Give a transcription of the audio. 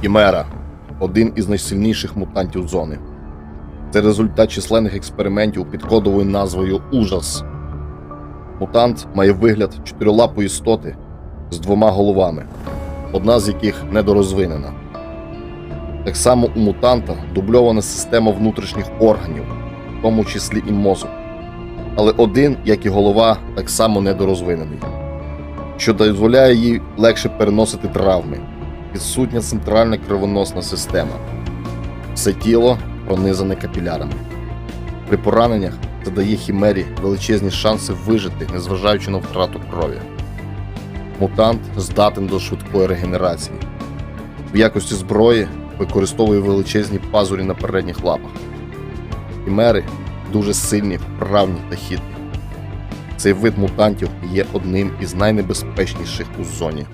Хімера один із найсильніших мутантів зони. Це результат численних експериментів під кодовою назвою Ужас. Мутант має вигляд чотирилапої істоти з двома головами, одна з яких недорозвинена. Так само у мутанта дубльована система внутрішніх органів, в тому числі і мозок. Але один, як і голова, так само недорозвинений, що дозволяє їй легше переносити травми. Відсутня центральна кровоносна система. Все тіло пронизане капілярами. При пораненнях це дає хімері величезні шанси вижити, незважаючи на втрату крові. Мутант здатен до швидкої регенерації. В якості зброї використовує величезні пазурі на передніх лапах. Хімери дуже сильні, вправні та хитрі. Цей вид мутантів є одним із найнебезпечніших у зоні.